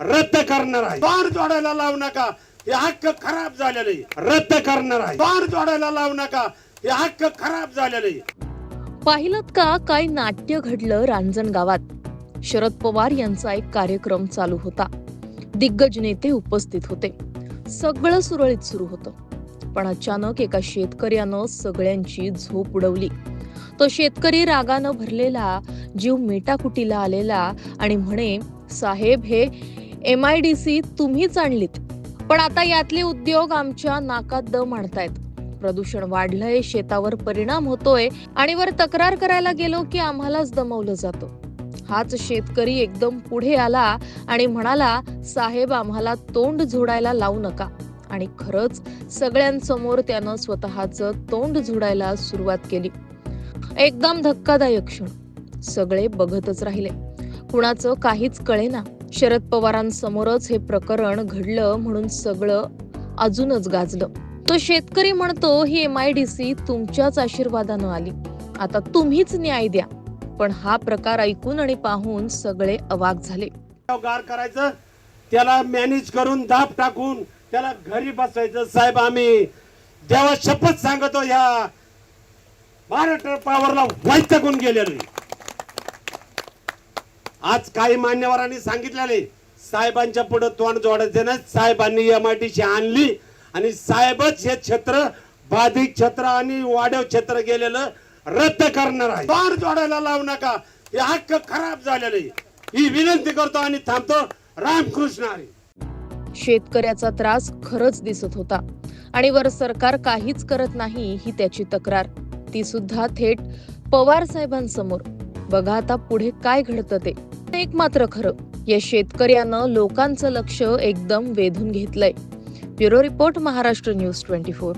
रद्द करणार आहे. द्वार जोडायला लावू नका. हे हक्क खराब झालेले रद्द करणार आहे. द्वार जोडायला लावू नका. हे हक्क खराब झालेले पाहिलं का काय नाट्य घडलं रांजण गावात? शरद पवार यांचा एक कार्यक्रम चालू होता. दिग्गज नेते उपस्थित होते. सगळं सुरळीत सुरू होतं. पण अचानक एका शेतकऱ्यानं सगळ्यांची झोप उडवली. तो शेतकरी रागानं भरलेला जीव मेटाकुटीला आलेला आणि म्हणे साहेब हे एम आय डी सी तुम्हीच आणलीत. पण आता यातले उद्योग आमच्या नाकात दम आणतायत. प्रदूषण वाढलंय शेतावर परिणाम होतोय आणि वर तक्रार करायला गेलो की आम्हालाच दमवलं जातं. हाच शेतकरी एकदम पुढे आला आणि म्हणाला साहेब आम्हाला तोंड झोडायला लावू नका. आणि खरंच सगळ्यांसमोर त्यानं स्वतःचं तोंड झोडायला सुरुवात केली. एकदम धक्कादायक क्षण. सगळे बघतच राहिले. कुणाचं काहीच कळेना. शरद पवारांसमोरच हे प्रकरण घडलं म्हणून सगळं अजूनच गाजलं. तो शेतकरी म्हणतो ही एम आय डी सी तुमच्याच आशीर्वादानं आली. आता तुम्हीच न्याय द्या. पण हा प्रकार ऐकून आणि पाहून सगळे अवाक झाले. गार करायचं त्याला मॅनेज करून दाब टाकून त्याला घरी बसायचं. साहेब आम्ही देवा शपथ सांगतो ह्या महाराष्ट्र पॉवरला वैतकून गेलेलो आज काही मान्यवरांनी सांगितलेले साहेबांच्या पुढे तोंड जोडायचे ना साहेबांनी एम आय टी आणली आणि साहेबच हे क्षेत्र बाधित क्षेत्र आणि वाढव क्षेत्र गेलेलं रद्द करणार आहे. तोंड जोडायला लावू नका. हे हक्क खराब झालेले. ही विनंती करतो आणि थांबतो. रामकृष्ण हरी. शेतकऱ्याचा त्रास खरंच दिसत होता आणि वर सरकार काहीच करत नाही ही त्याची तक्रार. ती सुद्धा थेट पवार साहेबांसमोर. बघा आता पुढे काय घडतं ते. एक मात्र खरं. या शेतकऱ्यानं लोकांचं लक्ष एकदम वेधून घेतलंय. Bureau report Maharashtra news twenty four.